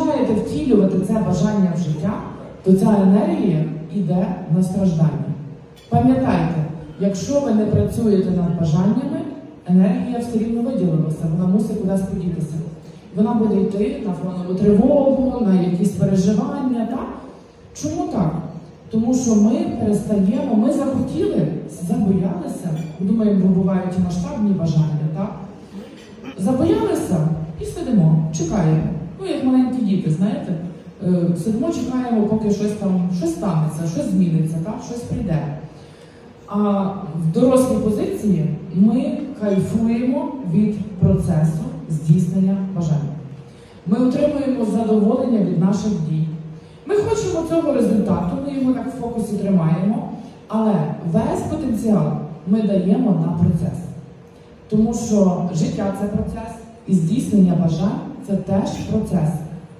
починаєте втілювати це бажання в життя, то ця енергія йде на страждання. Пам'ятайте, якщо ви не працюєте над бажаннями, енергія все рівно виділилася, вона мусить кудись подітися. Вона буде йти на фонову тривогу, на якісь переживання. Так? Чому так? Тому що ми перестаємо, ми захотіли, забоялися. Думаємо, бо бувають масштабні бажання, так? Забоялися і сидимо, чекаємо. Ну, як маленькі діти, знаєте, Е, сидимо, чекаємо, поки щось там щось станеться, щось зміниться, так? щось прийде. А в дорослій позиції ми кайфуємо від процесу здійснення бажання. Ми отримуємо задоволення від наших дій. Ми хочемо цього результату, ми його так в фокусі тримаємо, але весь потенціал ми даємо на процес. Тому що життя це процес, і здійснення бажань це теж процес.